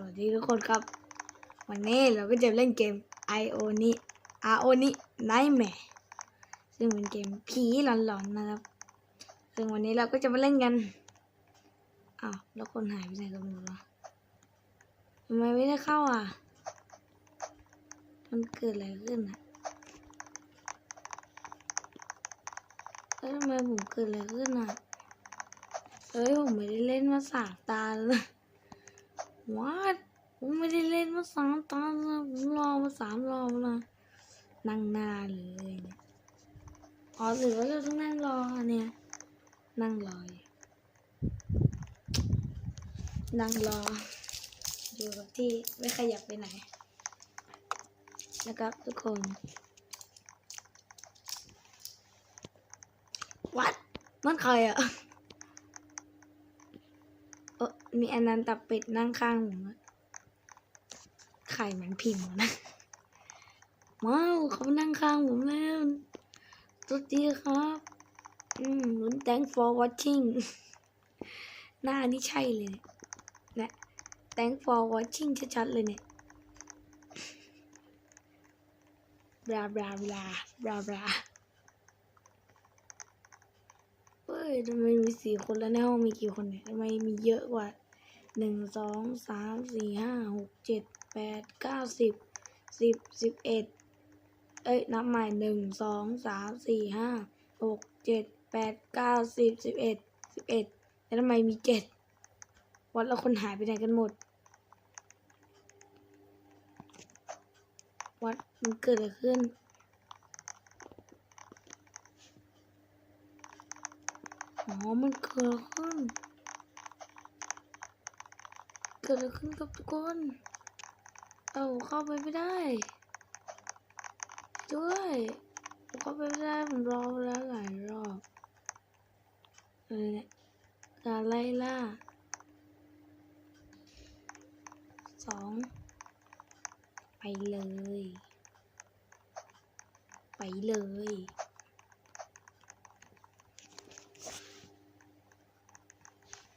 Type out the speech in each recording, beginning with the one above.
สวัสดีทุกคนครับ วันนี้เราก็จะเล่นเกม IO นี่ RO นี่ Nightmare ซึ่งเป็นเกมผีหลอนๆนะครับ ซึ่งวันนี้เราก็จะมาเล่นกันอ้าวแล้วคนหายไปไหนกันหมดวะทำไมไม่ได้เข้าอะ มันเกิดอะไรขึ้นอะเอ้ยทำไมผมเกิดอะไรขึ้นอะเอ้ยผมไม่ได้เล่นมาสามตาแล้ว นะ What ผมไม่ได้เล่นมาสามตาแล้วผมรอมาสามรอบแล้วนะนั่งน้าเลยเนี่ยอ๋อหรือว่าเราต้องนั่งรอเนี่ย นั่งรออยู่นั่งรอ อยู่กับที่ไม่ขยับไปไหน นะครับทุกคน What มันใครอะ มีอนันตเป็ดนั่งข้างผมไข่เหมือนพิมพ์นะว้าวเขานั่งข้างผมแล้วสวัสดีครับ อืม thank for watching หน้านี่ใช่เลยนี่ย thank for watching ชัดๆเลยเนี่ยบลาบลาบลาบลาบลาเฮ้ยทำไมมีสี่คนแล้วในห้องมีกี่คนเนี่ยทำไมมีเยอะกว่า หนึ่งสองสามสี่ห้าหกเจ็ดแปดเก้าสิบสิบสิบเอ็ดเอ้ยนับใหม่หนึ่งสองสามสี่ห้าหกเจ็ดแปดเก้าสิบสิบเอ็ดสิบเอ็ดแล้วทำไมมีเจ็ดวัดแล้วคนหายไปไหนกันหมด วัดมันเกิดอะไรขึ้นอ๋อมันเกิดอะไรขึ้น กิดอะไรขึ้นกับทุกคน เอ้าเข้าไปไม่ได้ ด้วยผมเข้าไปไม่ได้ผมรอแล้วหลายรอบอะไรเนี่ยการไล่ล่าสองไปเลย ไปเลย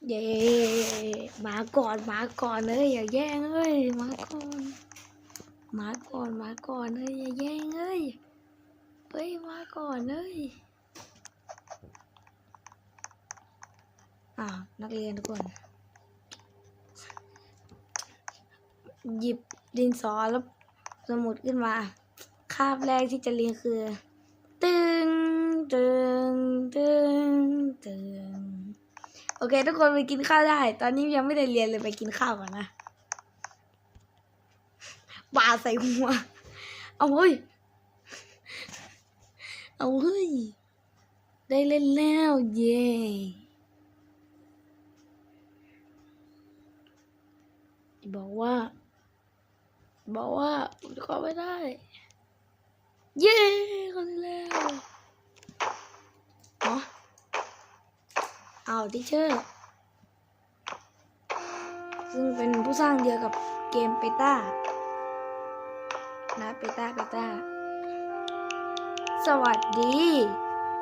เย้มาก่อนมาก่อนเลยอย่าแย่งเอ้ยมาก่อนมาก่อนมาก่อนเลยอย่าแย่งเอ้ยเฮ้ยมาก่อนเลยอ่านักเรียนทุกคนหยิบดินสอแล้วสมุดขึ้นมา คาบแรกที่จะเรียนคือ ตึงตึงตึงตึง โอเค ทุกคนไปกินข้าวได้ ตอนนี้ยังไม่ได้เรียนเลยไปกินข้าวก่อนนะบาใส่หัว เอาเฮ้ย เอาเฮ้ย ได้เล่นแล้วเย้บอกว่า บอกว่าผมจะข้าไม่ได้ เย้เข้าได้แล้วอ๋อ เอาทิเชอร์ซึ่งเป็นผู้สร้างเดียวกับเกมเปต้านะเปต้าเปต้าสวัสดี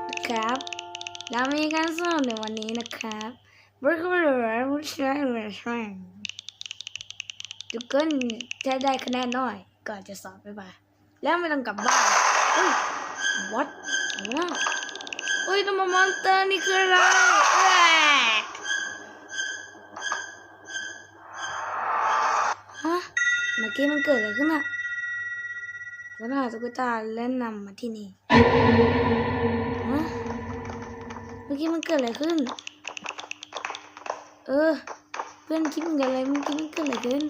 นะครับเรามีการสอนในวันนี้นะครับบริการบริการบริการทุกคนถ้าได้คะแนนน้อย ก็จะสอบไปบ่าแล้วไม่ต้องกลับบ้านเฮ้ย what อะไรนะเฮ้ยตัวมอนเตอร์นี่คืออะไรแหละฮะ เมื่อกี้มันเกิดอะไรขึ้นอะวัฒนตุ๊กตาเล่นนำมาที่นี่ฮะเมื่อกี้มันเกิดอะไรขึ้น เออ เพื่อนคิดเหมือนกันเลยเมื่อกี้มันเกิดอะไรขึ้น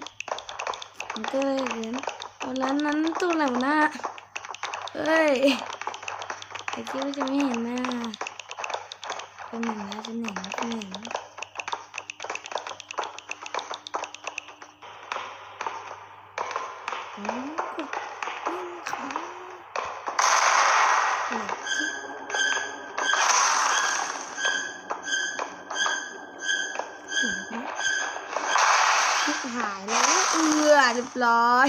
มันเกิดอะไรขึ้นเอาร้านนั้นตัวอะไรวะน้าเอ้ยไอ้คิดว่าจะไม่เห็นหน้าเป็นเห็นนะฉันเห็นฉันเห็นโรียบร้อย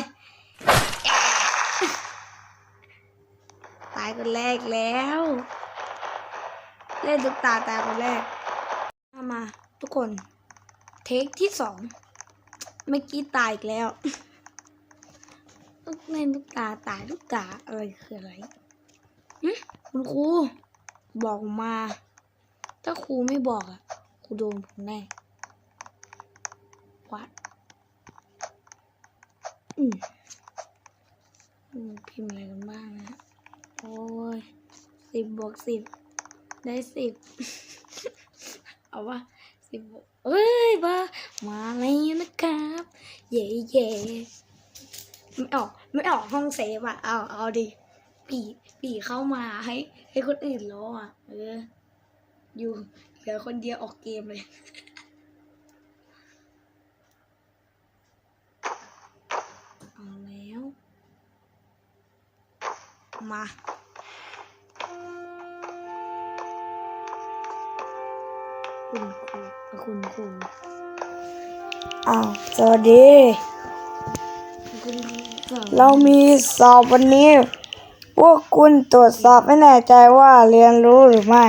ตายคนแรกแล้ว เล่นทุกตาตายคนแรก มามา ทุกคน เทคที่สองเมื่อกี้ตายอีกแล้วเล่นลูกตาตายลูกตาอะไรคืออะไรคุณครูบอกมา ถ้าครูไม่บอกอะครูโดนผมแน่วัดอืมอืม พิมพ์อะไรกันบ้างนะ โอ้ยสิบบวกสิบได้สิบเอาวะสิบบวกเอ้ยบ้ามาแล้วนะครับ เย่เย่ไม่ออกไม่ออกห้องเซฟอะ เอาเอาดิปีปีเข้ามาให้ให้คนอื่นล้ออะ เออ อยู่เหลือคนเดียวออกเกมเลย เอาแล้ว มา คุณครูคุณครูอ้าวสวัสดีคุณครูสอนเรามีสอบวันนี้ พวกคุณตรวจสอบไม่แน่ใจว่าเรียนรู้หรือไม่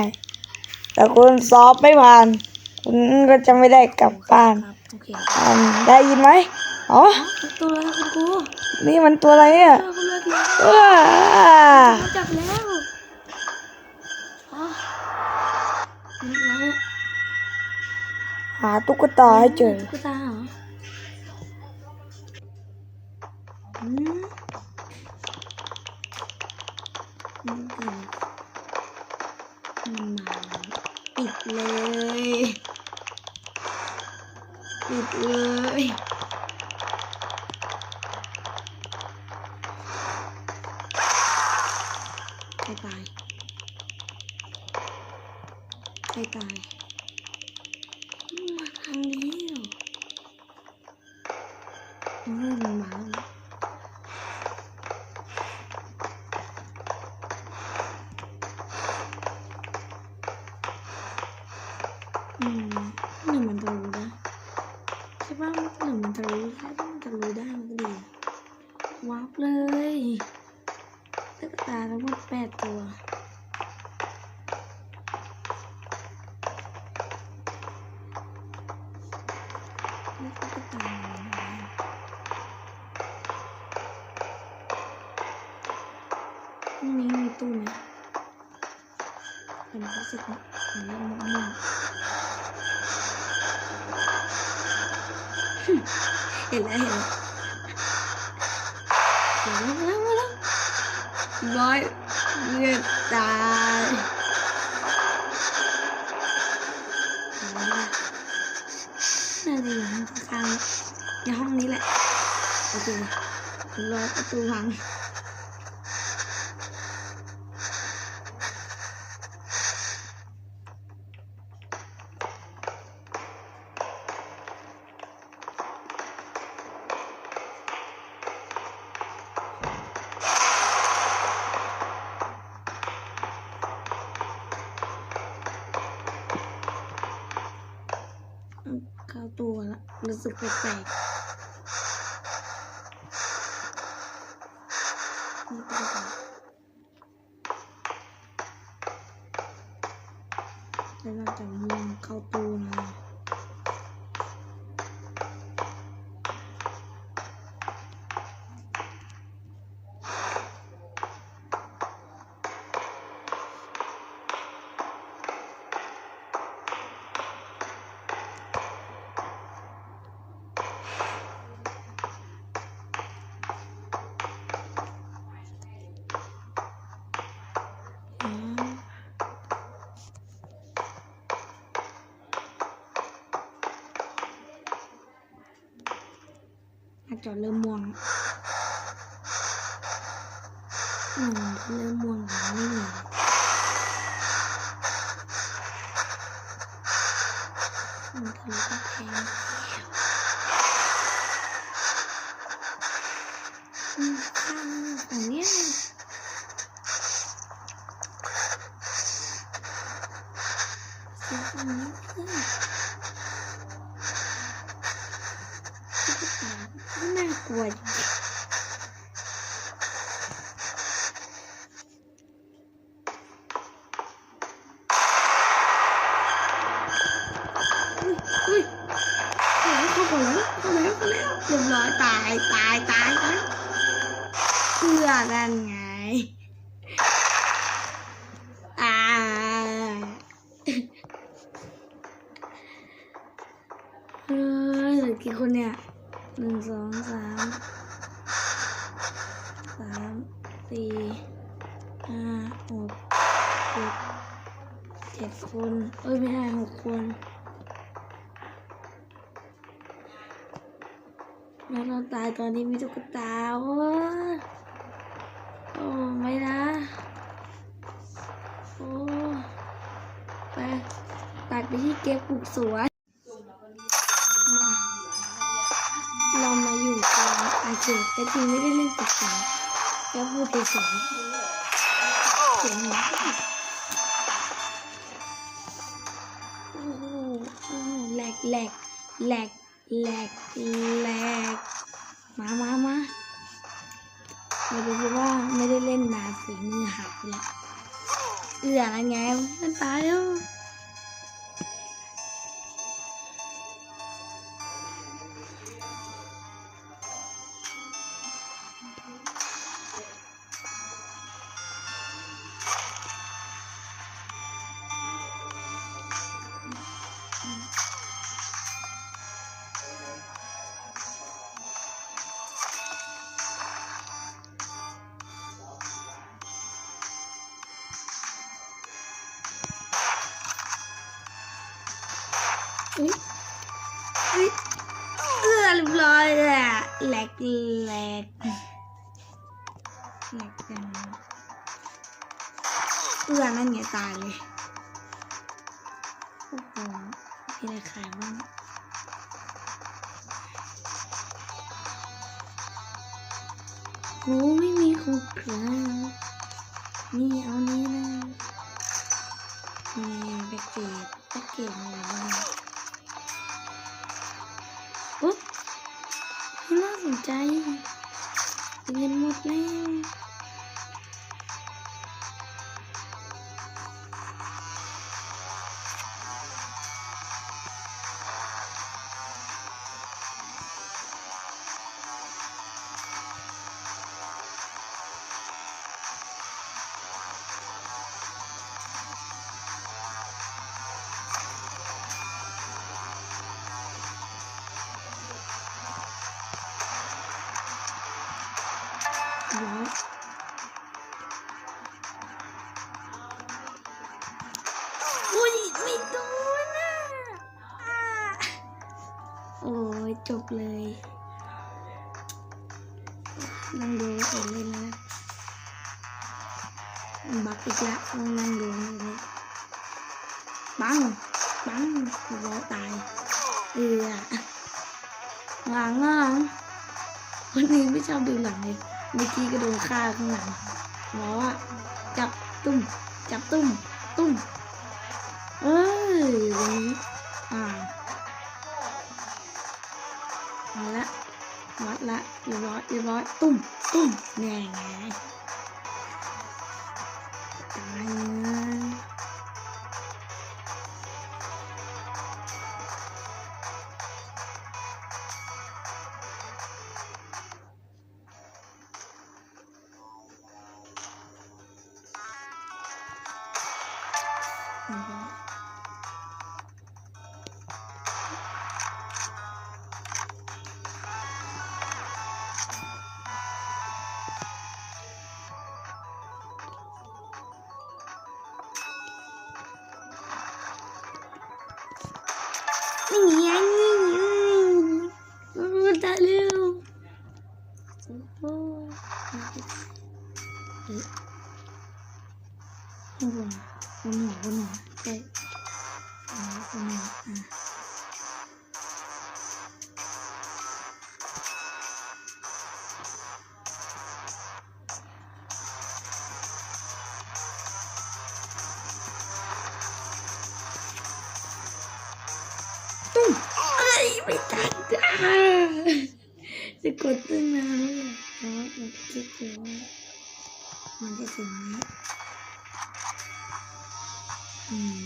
แต่คุณสอบไม่ผ่าน คุณก็จะไม่ได้กลับบ้านครับโอเคอ่านได้ยินไหมอ๋อ ตัวแล้วคุณครูนี่มันตัวอะไรเนี่ยเจับแล้วหาตุ๊กตาให้เจอ ตุ๊กตาเหรอมาปิดเลย ปิดเลยใครตายใครตาย มาทางนี้เหรอโอ้ยมันมาแล้วอืมหนึ่งมันจะรู้นะใช่ป่ะหนึ่งมันจะรู้ถ้ามันจะรู้ได้มันก็ดีวับเลยตุ๊กตาทั้งหมดแปดตัว นี่ตุ๊กตาอะไรนะพรุ่งนี้มีตู้ไหมเป็นรู้สึกว่าเหมือนเรื่องมั่วๆ เห็นแล้วเห็นแล้วเห็นแล้วมาแล้วมาแล้วบอยเงือกตายเอาละน่าจะอยู่ข้างในห้องนี้แหละประตูรอประตูพัง ตัวละรู้สึกแปลก หน้าจอเริ่มม่วงอืมเริ่มม่วงแล้วไม่เหลือมันทะลุกำแพงแล้วอืมข้างฝั่งเนี้ย เสียงฝั่งนี้เพื่อนตุ๊กตาไม่น่ากลัวจริงๆอุ้ยอุ้ยเข้าแล้วเข้าแล้วเข้าแล้วเข้าแล้ว รียบร้อยตายตายตายตายเพื่อนั่นไงอ่า เฮ้ยเหลือกี่คนเนี่ยหนึ่งสองสามสามสี่ห้าหกเจ็ดเจ็ดคน เอ้ย ไม่ใช่หกคนแล้วเราตายตอนนี้มีตุ๊กตาโอ้โอ้ไม่นะโอ้ไปตัดไปที่เก็บปลูกสวน อาเจกแต่จริงไม่ได้เล่นตุ๊กตาแค่พูดเฉยๆเสียงหมาโอ้โหโอ้โหแหลกแหลกแหลกแหลกแหลกมามามาเราดูสิว่าไม่ได้เล่นนานฝีมือหักเลยเอืออะไรไงมันตายแล้ว โอ้ไม่มีของขางนี่เอานี้นะนี่แพ็กเกจแพ็กเกจอะไรบ้างปุ๊บน่าสนใจเงินหมดแล้ว โอ้ยจบเลยนั่งดูเองเลยนะบักอีกแล้วต้องนั่งดูเลยบังบังรอตายเอือหลังหลังวันนี้ไม่ชอบดูหลังเลยเมื่อกี้ก็โดนฆ่าข้างหลังบอว่าจับตุ้ม จับตุ้ม ตุ้ม เอ้ยวันนี้อ่า มาละวัดละเรียบร้อยเรียบร้อยตุ้มตุ้มแน่ไงตายเลยอือ มันจะถึงนี้ อืม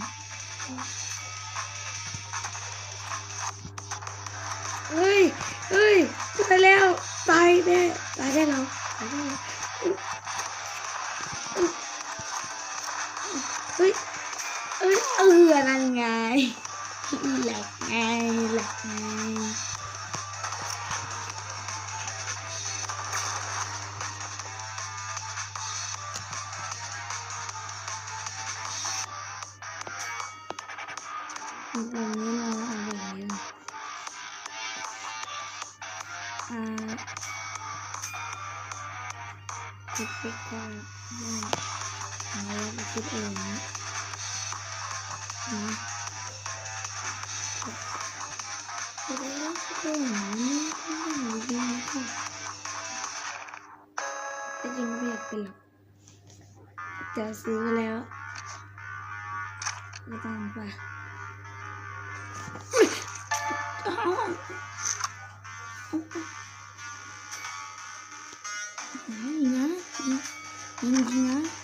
เฮ้ยเฮ้ยตายแล้ว ตายแน่ตายแน่เราตายแน่เราเฮ้ยเอ้ยเออนั่นไงแหลกไง จริงไม่อยากเป็นหรอกจะซื้อแล้วไม่ต้องไปยิงนะยิงยิงยิงนะ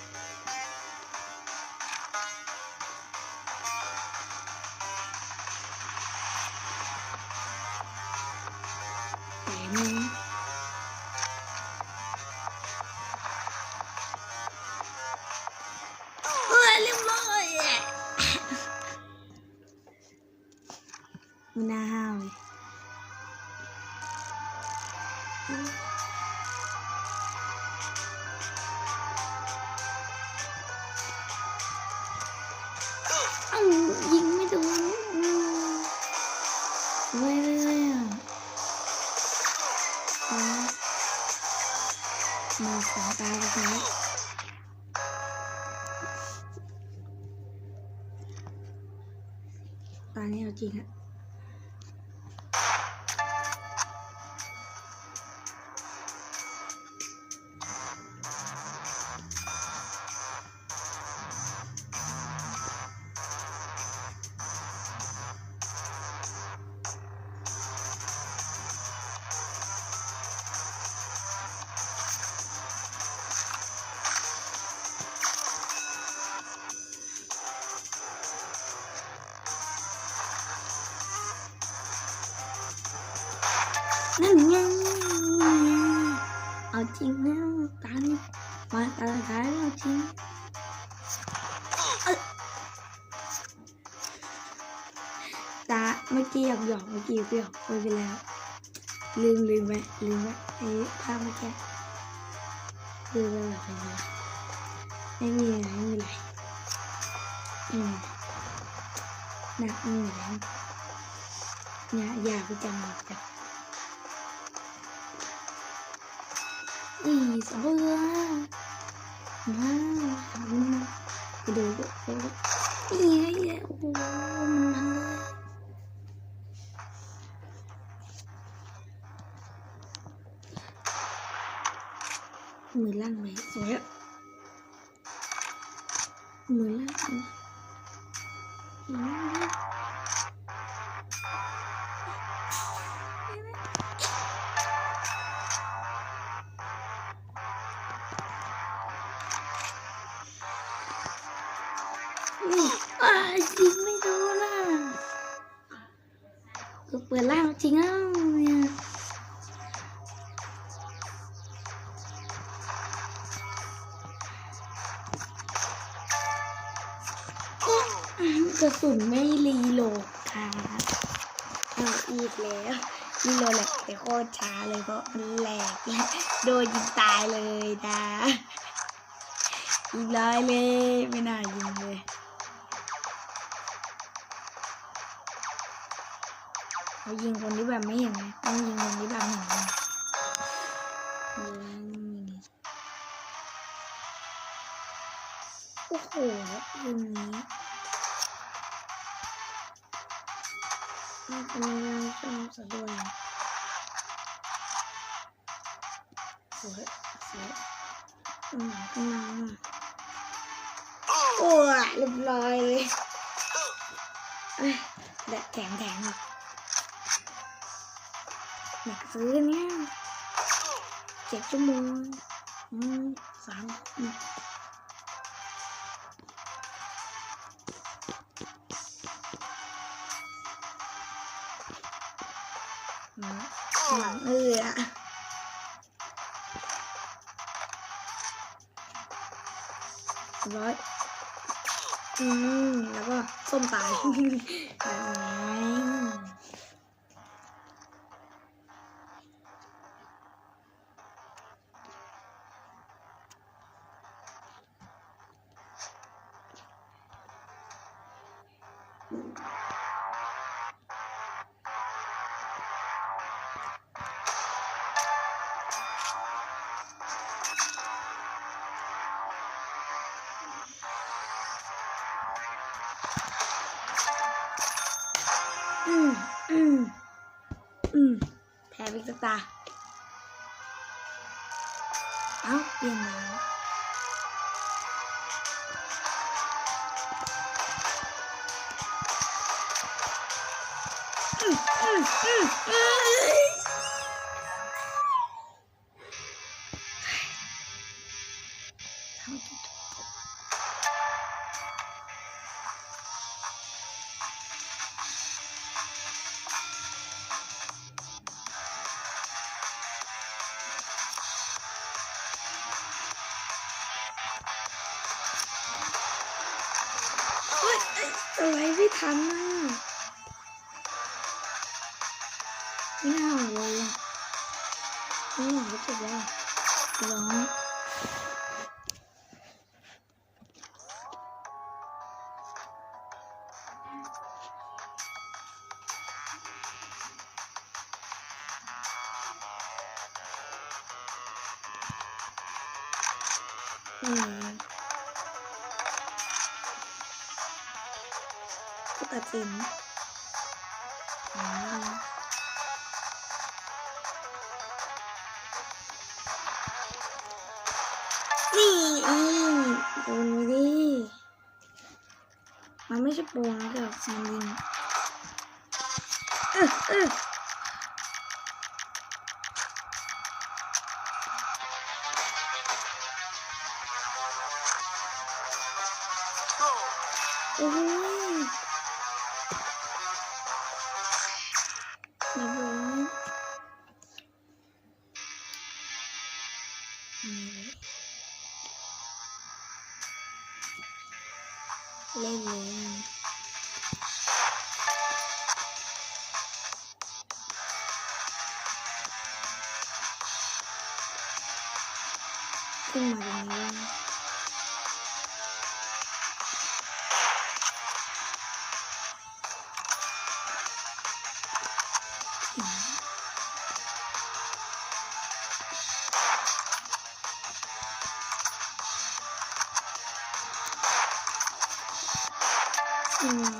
เมื่อกี้หยอกหยอกเมื่อกี้หยอกไปไปแล้ว ลืมลืมไปลืมไปไอ้ภาพเมื่อกี้ลืมไปแบบไปเลยไม่มีอะไรไม่มีอะไรอืมนะไม่มีอะไรเนี่ยอยากไปจำหมดจ้ะอีสองตัวว้าวหามันมากระโดดกระโดดอีเหี้ยโอ้โหมันมัน 15 mấy rồi ạ. 15 15 À, chín mấy đâu nè Cực 15 chính á กระสุนไม่รีโหลดค่ะเอาอีกแล้วรีโหลดแหลกไปโคตรช้าเลยเพราะมันแหลกโดนยิงตายเลยนะอีกร้อยเลยไม่น่ายิงเลยเขายิงคนที่แบบไม่เห็นต้องยิงคนที่แบบเห็นโอ้โหยิงนี้ นี่เป็นยังชอบสะด้วยสวยสวยหมาขึ้นมาโอ้ยเรียบร้อยเลยแดดแข็งแข็งอะอยากซื้อเนี่ยเจ็ดชั่วโมงอืมสามอืม มตา อะไรไม่ทันน่ะไม่น่าเลยอะไม่หวังรู้สึกว่าร้ โ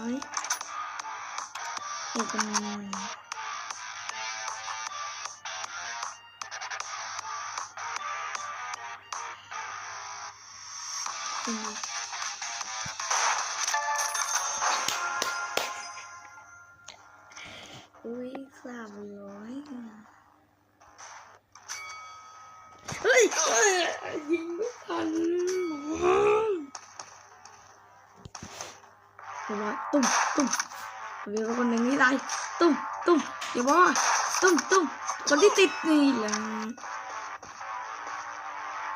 หนึ่ ที่ติดนี่แหละ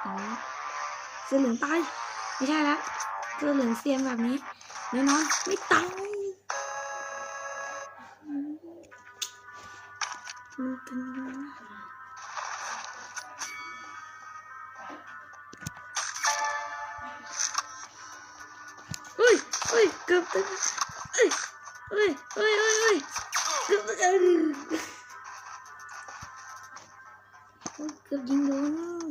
อ๋อเสื้อเหลืองตายไม่ใช่แล้วเสื้อเหลืองเซียมแบบนี้แน่นอนไม่ตายอืมมันเป็นยังไงวะเฮ้ยเฮ้ยเกือบตายเฮ้ยเฮ้ยเฮ้ยเฮ้ยเฮ้ยเกือบตา เกือบยิงโดน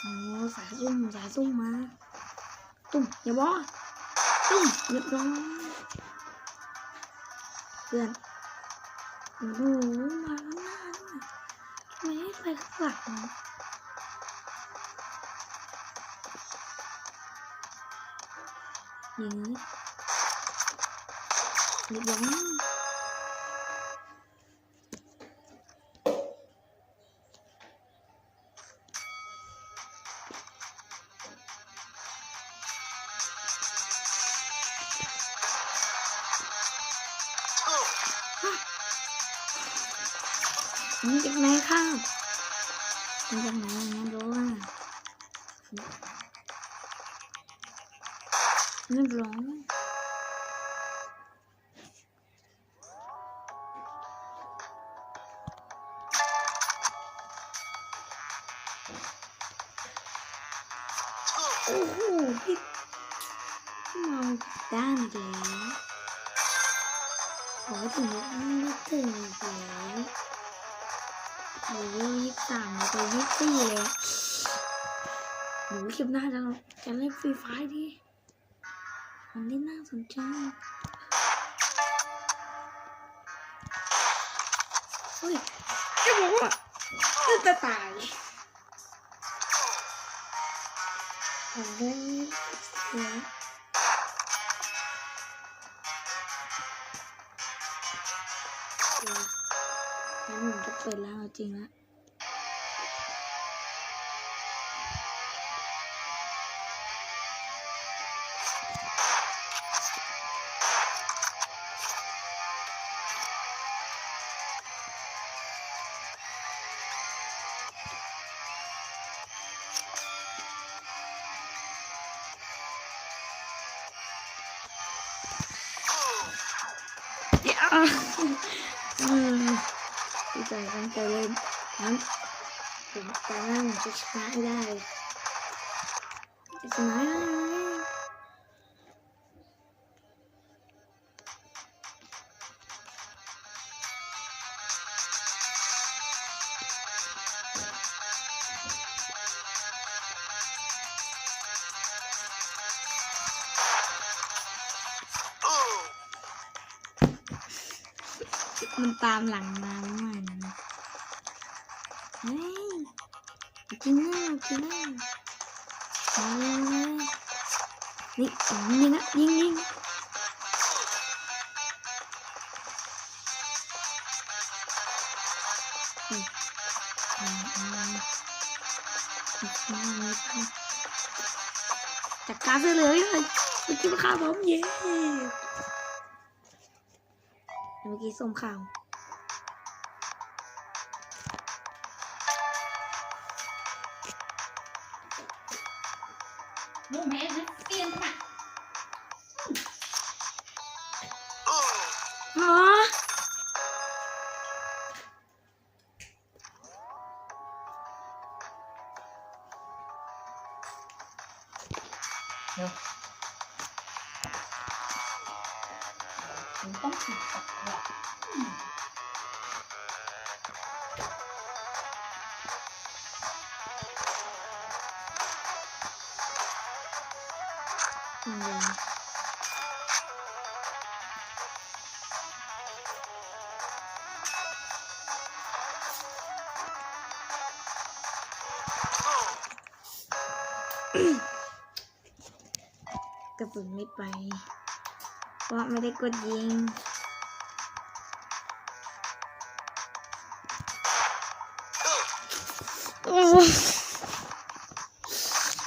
โอ้สายซุ่มสายซุ่มมาตุ้มอย่าบอตุ้มเรียบร้อยเพื่อนโอ้โหมาข้างหน้าด้วยทำไมไม่ไปข้างหลังวะอย่างนี้เรียบร้อย นจากไหนครับมันจากไหนไม่รู้ว่าไม่ร้อง เดี๋ยวงั้นผมจะเปิดแล้วเอาจริงละ มันตามหลังมาเมื่อวานนเฮ้ยกินหน้ากินหน้ามาเลยนี่ยิงนะยิงยิงอืมอืมอืมอืมจัดการเสือเลือเลยเมื่อกี้าฆ่าผมเย่ อกี้ส่งข่าวลูกแม่นะเปลี่ยนค่ะฮะ หนูต้องติดกับเนี่ยอืมกระสุนไม่ไป เพราะไม่ได้กดยิง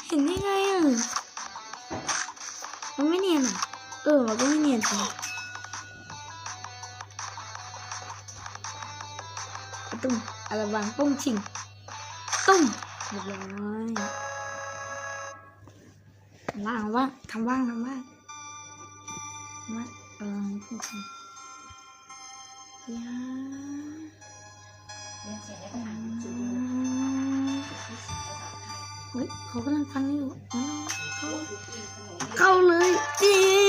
เห็นได้ไงอะมันไม่เนียนอะ เออมันก็ไม่เนียนจริงตุ้มอะไรบางปุ้งชิง ตุ้มเรียบร้อยทำว่างว่างทำว่างทำว่าง ทำว่างเออปุ้งชิยาเรียนเสียงได้ภาษาอังกฤษอืจุดมที่สี่ภาษาไทยเฮ้ยเขากำลังฟังอยู่ เข้าเข้าเลยจี